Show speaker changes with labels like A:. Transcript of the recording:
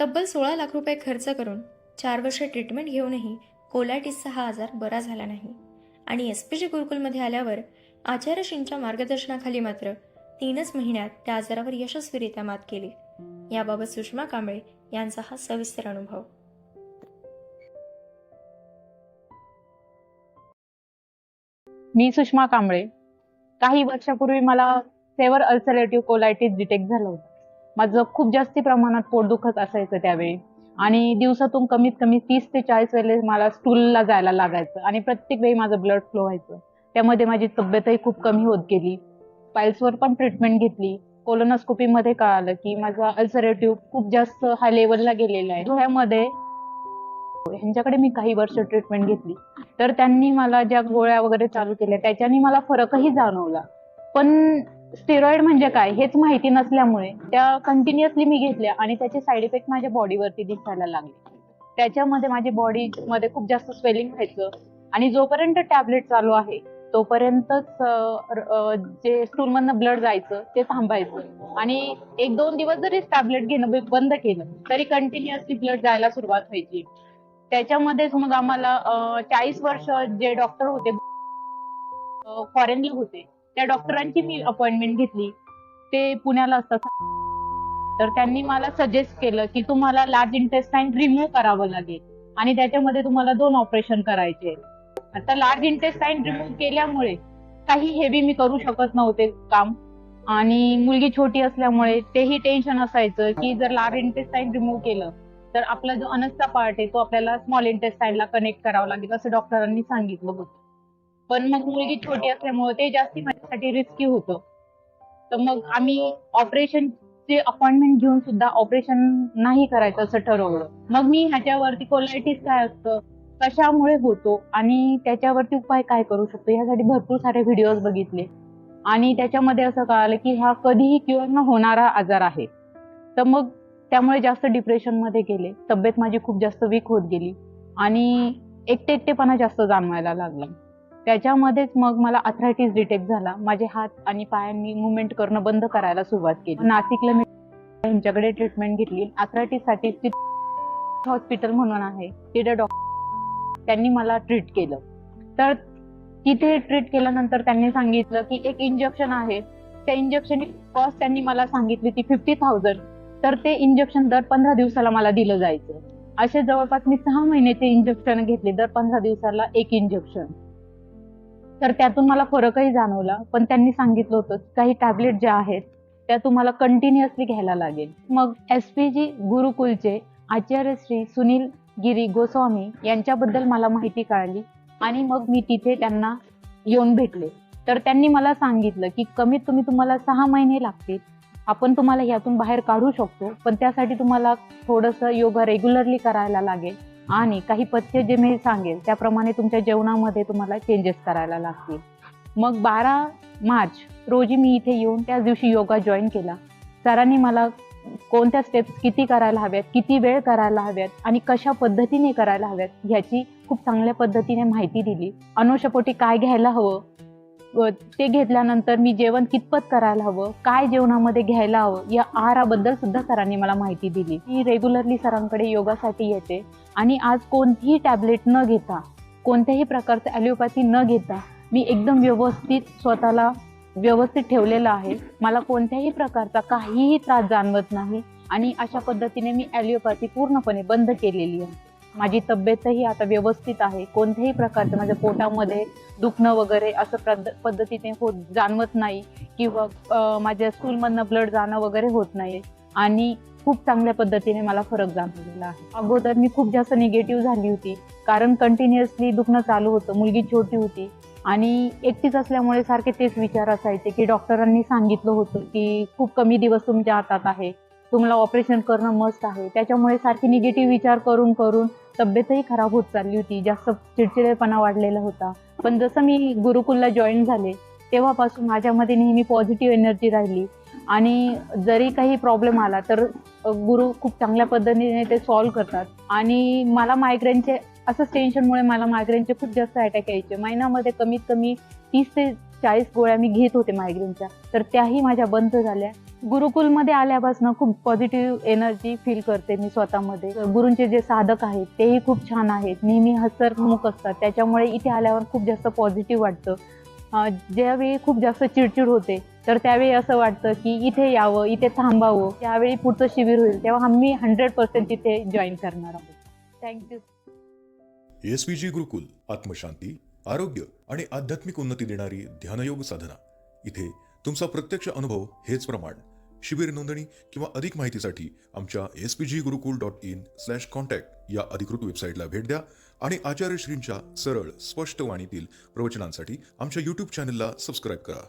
A: तब्बल सोळा लाख रुपये खर्च करून चार वर्ष ट्रीटमेंट घेऊनही कोलायटिसचा हा आजार बरा झाला नाही. आणि एस पी जी गुरुकुलमध्ये आल्यावर आचार्यशींच्या मार्गदर्शनाखाली मात्र तीनच महिन्यात त्या आजारावर यशस्वीरित्या मात केली. याबाबत सुषमा कांबळे यांचा हा सविस्तर अनुभव.
B: मी सुषमा कांबळे. काही वर्षापूर्वी मला सेवर अल्सरेटिव्ह कोलायटिस डिटेक्ट झालं होतं. माझं खूप जास्ती प्रमाणात पोट दुखत असायचं त्यावेळी. आणि दिवसातून कमीत कमी तीस ते चाळीस वेळेस मला स्टूलला जायला लागायचं आणि प्रत्येक वेळी माझं ब्लड फ्लो व्हायचं. त्यामध्ये माझी तब्येतही खूप कमी होत गेली. पाईल्सवर पण ट्रीटमेंट घेतली. कोलोनोस्कोपीमध्ये कळालं की माझा अल्सरेटिव्ह खूप जास्त हाय लेवलला गेलेला आहे. ह्यामध्ये ह्यांच्याकडे मी काही वर्ष ट्रीटमेंट घेतली. तर त्यांनी मला ज्या गोळ्या वगैरे चालू केल्या त्याच्यानी मला फरकही जाणवला. पण स्टेरॉइड म्हणजे काय हेच माहिती नसल्यामुळे त्या कंटिन्युअसली मी घेतल्या आणि त्याचे साईड इफेक्ट माझ्या बॉडीवरती दिसायला लागले. त्याच्यामध्ये माझी बॉडी मध्ये खूप जास्त स्वेलिंग व्हायचं आणि जोपर्यंत टॅबलेट चालू आहे तोपर्यंतच जे स्टूलमधनं ब्लड जायचं ते थांबायचं. आणि एक दोन दिवस जरी टॅबलेट घेणं बंद केलं तरी कंटिन्युअसली ब्लड जायला सुरुवात व्हायची. त्याच्यामध्येच मग आम्हाला चाळीस वर्ष जे डॉक्टर होते फॉरेनला होते त्या डॉक्टरांची मी अपॉइंटमेंट घेतली. ते पुण्याला असतात. तर त्यांनी मला सजेस्ट केलं की तुम्हाला लार्ज इंटेस्टाईन रिमूव्ह करावं लागेल. आणि त्याच्यामध्ये तुम्हाला दोन ऑपरेशन करायचे आता लार्ज इंटेस्टाईन रिमूव्ह केल्यामुळे काही हेवी मी करू शकत नव्हते काम. आणि मुलगी छोटी असल्यामुळे तेही टेन्शन असायचं की जर लार्ज इंटेस्टाईन रिमूव्ह केलं तर आपला जो अनसचा पार्ट आहे तो आपल्याला स्मॉल इंटेस्टाईनला कनेक्ट करावा लागेल असं डॉक्टरांनी सांगितलं होतं. पण मग मुलगी छोटी असल्यामुळे ते जास्ती माझ्यासाठी रिस्की होतं. तर मग आम्ही ऑपरेशन चे अपॉइंटमेंट घेऊन सुद्धा ऑपरेशन नाही करायचं असं ठरवलं. मग मी ह्याच्यावरती कोलायटिस काय असतं कशामुळे होतो आणि त्याच्यावरती उपाय काय करू शकतो यासाठी भरपूर सारे व्हिडिओज बघितले. आणि त्याच्यामध्ये असं कळालं की हा कधीही क्युअर न होणारा आजार आहे. तर मग त्यामुळे जास्त डिप्रेशनमध्ये गेले. तब्येत माझी खूप जास्त वीक होत गेली आणि एकटे एकटेपणा जास्त जाणवायला लागला. त्याच्यामध्येच मग मला अथरायटिस डिटेक्ट झाला. माझे हात आणि पायांनी मुवमेंट करणं बंद करायला सुरुवात केली. नाशिकला मी त्यांच्याकडे ट्रीटमेंट घेतली. अथरायटिससाठी हॉस्पिटल म्हणून आहे. तिथे डॉक्टर त्यांनी मला ट्रीट केलं. तर तिथे ट्रीट केल्यानंतर त्यांनी सांगितलं की एक इंजेक्शन आहे. त्या इंजेक्शन कॉस्ट त्यांनी मला सांगितली ती फिफ्टी थाउजंड तर ते इंजेक्शन दर पंधरा दिवसाला मला दिलं जायचं. असे जवळपास मी सहा महिने ते इंजेक्शन घेतले. दर पंधरा दिवसाला एक इंजेक्शन तर त्यातून मला फरकही जाणवला. पण त्यांनी सांगितलं होतं की काही टॅबलेट ज्या आहेत त्या तुम्हाला कंटिन्युअसली घ्यायला लागेल. मग एस पी जी गुरुकुलचे आचार्य श्री सुनील गिरी गोस्वामी यांच्याबद्दल मला माहिती कळाली आणि मग मी तिथे त्यांना येऊन भेटले. तर त्यांनी मला सांगितलं की कमीत कमी तुम्हाला सहा महिने लागतील. आपण तुम्हाला यातून बाहेर काढू शकतो पण त्यासाठी तुम्हाला थोडंसं योगा रेग्युलरली करायला लागेल. आणि काही पथ्य जे मी सांगेल त्याप्रमाणे तुमच्या जेवणामध्ये तुम्हाला चेंजेस करायला लागतील. मग बारा मार्च रोजी मी इथे येऊन त्याच दिवशी योगा जॉईन केला. सरांनी मला कोणत्या स्टेप्स किती करायला हव्यात किती वेळ करायला हव्यात आणि कशा पद्धतीने करायला हव्यात ह्याची खूप चांगल्या पद्धतीने माहिती दिली. अनुषपोटी काय घ्यायला हवं ते घेतल्यानंतर मी जेवण कितपत करायला हवं काय जेवणामध्ये घ्यायला हवं या आहाराबद्दल सुद्धा सरांनी मला माहिती दिली. मी रेग्युलरली सरांकडे योगासाठी येते आणि आज कोणतीही टॅबलेट न घेता कोणत्याही प्रकारचं ॲलोपॅथी न घेता मी एकदम व्यवस्थित स्वतःला व्यवस्थित ठेवलेलं आहे. मला कोणत्याही प्रकारचा काहीही त्रास जाणवत नाही आणि अशा पद्धतीने मी ॲलिओपॅथी पूर्णपणे बंद केलेली आहे. माझी तब्येतही आता व्यवस्थित आहे. कोणत्याही प्रकारचं माझ्या पोटामध्ये दुखणं वगैरे असं प्रद पद्धतीने होत जाणवत नाही किंवा माझ्या स्कूलमधनं ब्लड जाणं वगैरे होत नाही. आणि खूप चांगल्या पद्धतीने मला फरक जाणवलेला आहे. अगोदर मी खूप जास्त निगेटिव्ह झाली होती. कारण कंटिन्युअसली दुखणं चालू होतं. मुलगी छोटी होती. आणि एकटीच असल्यामुळे सारखे तेच विचार असायचे की डॉक्टरांनी सांगितलं होतं की खूप कमी दिवस तुमच्या हातात आहे. तुम्हाला ऑपरेशन करणं मस्त आहे. त्याच्यामुळे सारखे निगेटिव्ह विचार करून करून तब्येतही खराब होत चालली होती जास्त चिडचिडेपणा वाढलेला होता. पण जसं मी गुरुकुलला जॉईन झाले तेव्हापासून माझ्यामध्ये नेहमी पॉझिटिव्ह एनर्जी राहिली. आणि जरी काही प्रॉब्लेम आला तर गुरु खूप चांगल्या पद्धतीने ते सॉल्व्ह करतात. आणि मला मायग्रेनचे असंच टेन्शनमुळे मला मायग्रेनचे खूप जास्त अटॅक यायचे. महिन्यामध्ये कमीत कमी तीस ते चाळीस गोळ्या मी घेत होते मायग्रेनच्या तर त्याही माझ्या बंद झाल्या. गुरुकुलमध्ये आल्यापासून खूप पॉझिटिव्ह एनर्जी फील करते मी स्वतःमध्ये. गुरूंचे जे साधक आहेत तेही खूप छान आहेत. नेहमी हसरमुख असतात. त्याच्यामुळे इथे आल्यावर खूप जास्त पॉझिटिव्ह वाटतं. ज्यावेळी खूप जास्त चिडचिड होते तर त्यावेळी असं वाटतं की इथे यावं इथे थांबावं. त्यावेळी पुढचं शिबिर होईल तेव्हा आम्ही हंड्रेड पर्सेंट तिथे जॉईन करणार आहोत. Thank you
C: S P G Gurukul आत्मशांती आरोग्य आणि आध्यात्मिक उन्नती देणारी ध्यानयोग साधना. इथे तुमचा प्रत्यक्ष अनुभव हेच प्रमाण. शिबिर नोंदणी किंवा अधिक माहितीसाठी आमच्या S P G Gurukul dot in slash contact या अधिकृत वेबसाईटला भेट द्या आणि आचार्य श्रींच्या सरळ स्पष्ट वाणीतील प्रवचनांसाठी आमच्या यूट्यूब चॅनलला सबस्क्राईब करा.